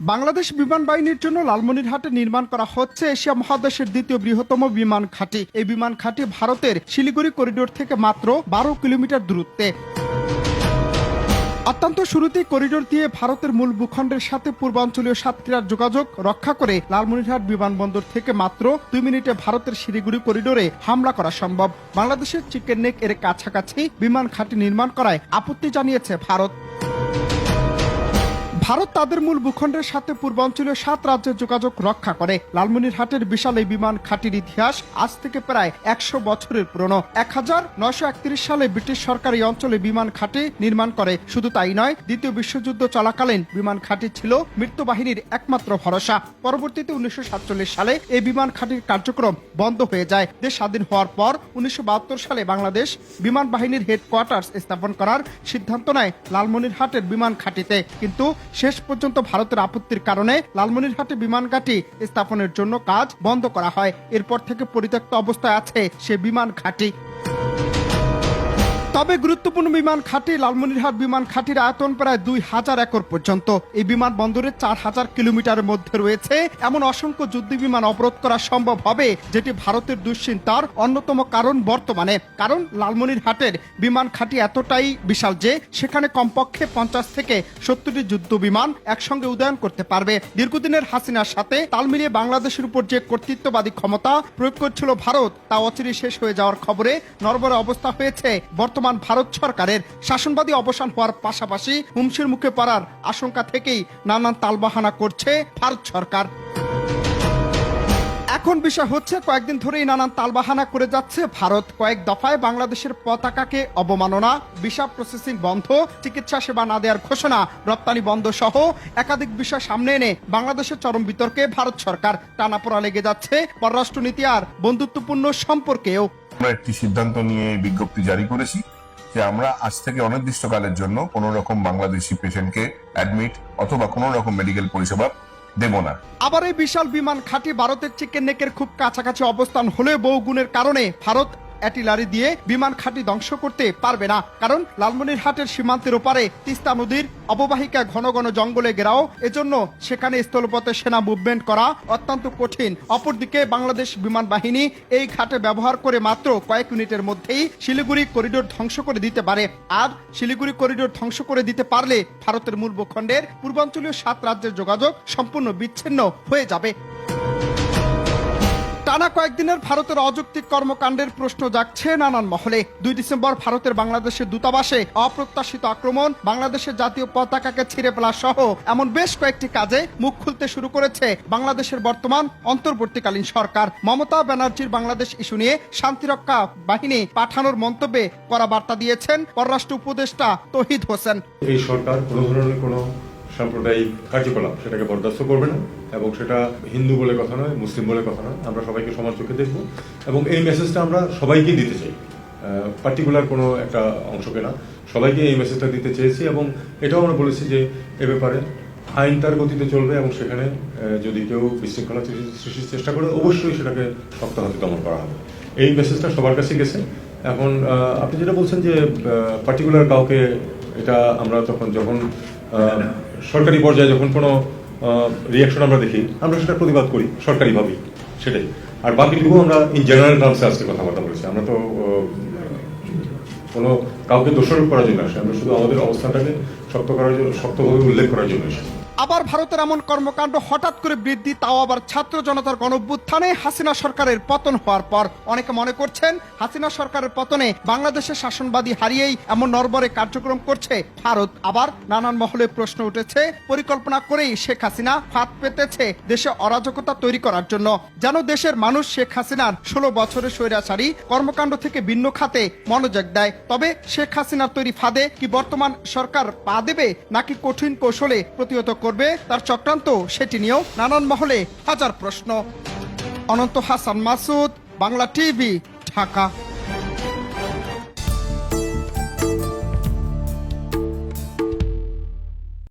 বাংলাদেশ বিমান বাহিনীর জন্য লালমনিরহাটে নির্মাণ করা হচ্ছে এশিয়া মহাদেশের দ্বিতীয় বৃহত্তম বিমান ঘাঁটি। এই বিমান ঘাঁটি ভারতের শিলিগুড়ি করিডোর থেকে মাত্র বারো কিলোমিটার দূরত্বে। অত্যন্ত শুরুতেই করিডোর দিয়ে ভারতের মূল ভূখণ্ডের সাথে পূর্বাঞ্চলীয় সাতক্ষীরার যোগাযোগ রক্ষা করে লালমনিরহাট বিমানবন্দর থেকে মাত্র দুই মিনিটে ভারতের শিলিগুড়ি করিডোরে হামলা করা সম্ভব। বাংলাদেশের চিকেন নেক এর কাছাকাছি বিমান ঘাঁটি নির্মাণ করায় আপত্তি জানিয়েছে ভারত। ভারত তাদের মূল ভূখণ্ডের সাথে পূর্বাঞ্চলীয় সাত রাজ্যের যোগাযোগ রক্ষা করে। লালমনিরহাটের বিশাল এই বিমান ঘাটির ইতিহাস আজ থেকে প্রায় একশো বছরের পুরনো। এক হাজার নয়শো একত্রিশ সালে ব্রিটিশ সরকার এই অঞ্চলে বিমান ঘাটি নির্মাণ করে। শুধু তাই নয়, দ্বিতীয় বিশ্বযুদ্ধ চলাকালীন বিমান ঘাটি ছিল মৃত্যু বাহিনীর একমাত্র ভরসা। পরবর্তীতে উনিশশো সাতচল্লিশ সালে এই বিমান ঘাটির কার্যক্রম বন্ধ হয়ে যায়। দেশ স্বাধীন হওয়ার পর উনিশশো বাহাত্তর সালে বাংলাদেশ বিমান বাহিনীর হেডকোয়ার্টার্স স্থাপন করার সিদ্ধান্ত নেয় লালমনিরহাটের বিমান ঘাটিতে। কিন্তু শেষ পর্যন্ত ভারতের আপত্তির কারণে লালমনিরহাটে বিমান ঘাঁটি স্থাপনের জন্য কাজ বন্ধ করা হয়। এরপর থেকে পরিত্যক্ত অবস্থায় আছে সে বিমান ঘাঁটি। তবে গুরুত্বপূর্ণ বিমান ঘাঁটি লালমনিরহাট বিমান ঘাঁটির আয়তন প্রায় দুই হাজার একর পর্যন্ত। এই বিমান বন্দরে চার হাজার কিলোমিটারের মধ্যে রয়েছে। এমন অসংখ্য যুদ্ধ বিমান অবরোধ করা সম্ভব হবে, যেটি ভারতের দুশ্চিন্তার অন্যতম কারণ বর্তমানে। কারণ লালমনিরহাটের বিমান ঘাঁটি এতটাই বিশাল যে, সেখানে কমপক্ষে পঞ্চাশ থেকে সত্তরটি যুদ্ধ বিমান একসঙ্গে উদয়ন করতে পারবে। দীর্ঘদিনের হাসিনার সাথে তাল মিলিয়ে বাংলাদেশের উপর যে কর্তৃত্ববাদী ক্ষমতা প্রয়োগ করছিল ভারত, তা অচিরে শেষ হয়ে যাওয়ার খবরে নরবরে অবস্থা হয়েছে। বর্তমান ভারত সরকারের শাসনবাদী অবসান হওয়ার পাশাপাশি হুমশির মুখে পড়ার আশঙ্কা থেকেই নানান তালবাহানা করছে ভারত সরকার। এখন বিষয় হচ্ছে, কয়েকদিন ধরেই নানান তালবাহানা করে যাচ্ছে ভারত। কয়েক দফায় বাংলাদেশের পতাকাকে অবমাননা, ভিসা প্রসেসিং বন্ধ, চিকিৎসা সেবা না দেওয়ার ঘোষণা, রপ্তানি বন্ধ সহ একাধিক বিষয় সামনে এনে বাংলাদেশের চরম বিতর্কে ভারত সরকার টানাপোড়া লেগে যাচ্ছে। পররাষ্ট্রনীতি আর বন্ধুত্বপূর্ণ সম্পর্কেও। আমরা একটি সিদ্ধান্ত নিয়ে বিজ্ঞপ্তি জারি করেছি। যে আমরা আজ থেকে অনির্দিষ্টকালের জন্য কোন রকম বাংলাদেশি পেশেন্টকে অ্যাডমিট অথবা কোন রকম মেডিকেল পরিষেবা দেব না। আবার এই বিশাল বিমান খাঁটি ভারতের চিকেন নেকের খুব কাছাকাছি অবস্থান হলেও বহু গুণের কারণে ভারত অ্যাটিলারি দিয়ে বিমান খাঁটি ধ্বংস করতে পারবে না। কারণ লালমনিরহাটের সীমান্তের ওপারে তিস্তা নদীর অববাহিকা ঘন ঘন জঙ্গলে ঘেরাও, এজন্য সেখানে স্থলপথে সেনা মুভমেন্ট করা অত্যন্ত কঠিন। অপরদিকে বাংলাদেশ বিমান বাহিনী এই ঘাটে ব্যবহার করে মাত্র কয়েক মিনিটের মধ্যেই শিলিগুড়ি করিডোর ধ্বংস করে দিতে পারে। আর শিলিগুড়ি করিডোর ধ্বংস করে দিতে পারলে ভারতের মূল ভূখণ্ডের পূর্বাঞ্চলীয় সাত রাজ্যের যোগাযোগ সম্পূর্ণ বিচ্ছিন্ন হয়ে যাবে। টানা কয়েকদিনের ভারতের অযৌক্তিক কর্মকাণ্ডের প্রশ্ন জাগছে নানান মহলে। দুই ডিসেম্বর ভারতের বাংলাদেশের দূতাবাসে অপ্রত্যাশিত আক্রমণ, বাংলাদেশের জাতীয় পতাকাকে ছিঁড়ে ফেলা সহ এমন বেশ কয়েকটি কাজে মুখ খুলতে শুরু করেছে বাংলাদেশের বর্তমান অন্তর্বর্তীকালীন সরকার। মমতা ব্যানার্জির বাংলাদেশ ইস্যু নিয়ে শান্তিরক্ষা বাহিনী পাঠানোর মন্তব্যে করা বার্তা দিয়েছেন পররাষ্ট্র উপদেষ্টা তহিদ হোসেন। এই সরকার কোনো ধরনের কোনো সাম্প্রদায়িক কার্যকলাপ, সেটাকে বরদাস্ত করবে না এবং সেটা হিন্দু বলে কথা নয়, মুসলিম বলে কথা নয়। আমরা সবাইকে সমান চোখে দেখব এবং এই মেসেজটা আমরা সবাইকেই দিতে চাই। পার্টিকুলার কোনো একটা অংশকে না। সবাইকে এই মেসেজটা দিতে চেয়েছি এবং এটাও আমরা বলেছি যে এ ব্যাপারে আইন তার গতিতে চলবে এবং সেখানে যদি কেউ বিশৃঙ্খলা সৃষ্টির চেষ্টা করে, অবশ্যই সেটাকে শক্ত হাতে দমন করা হবে। এই মেসেজটা সবার কাছে গেছে। এখন আপনি যেটা বলছেন যে পার্টিকুলার কাউকে এটা আমরা তখন যখন সরকারি পর্যায়ে যখন কোনো রিয়াকশন আমরা দেখি, আমরা সেটা প্রতিবাদ করি, সরকারিভাবেই, সেটাই। আর বাকিটুকু আমরা ইন জেনারেল টার্মসে আজকে কথাবার্তা বলেছি। আমরা তো কোনো কাউকে দোষারোপ করার জন্য আসে আমরা শুধু আমাদের অবস্থানটাকে শক্ত করার জন্য, শক্তভাবে উল্লেখ করার জন্য এসেছি আবার ভারতের এমন কর্মকাণ্ড হঠাৎ করে বৃদ্ধি, তাও আবার ছাত্র জনতার গণভ্যুত্থানে হাসিনা সরকারের পতন হওয়ার পর। অনেকে মনে করছেন, হাসিনা সরকারের পতনে বাংলাদেশের শাসনবাদী হারিয়েই এমন নরবরে কার্যক্রম করছে। ভারত আবার নানান মহলে প্রশ্ন উঠেছে, পরিকল্পনা করেই শেখ হাসিনা ফাঁদ পেতেছে দেশে অরাজকতা তৈরি করার জন্য। যেন দেশের মানুষ শেখ হাসিনার ষোলো বছরের স্বৈরাচারী কর্মকাণ্ড থেকে ভিন্ন খাতে মনোযোগ দেয়। তবে শেখ হাসিনার তৈরি ফাঁদে কি বর্তমান সরকার পা দেবে, নাকি কঠিন কৌশলে প্রতিহত করবে, তার চক্রান্ত সেটি নিয়েও নানান মহলে হাজার প্রশ্ন। অনন্ত হাসান মাসুদ, বাংলা টিভি, ঢাকা।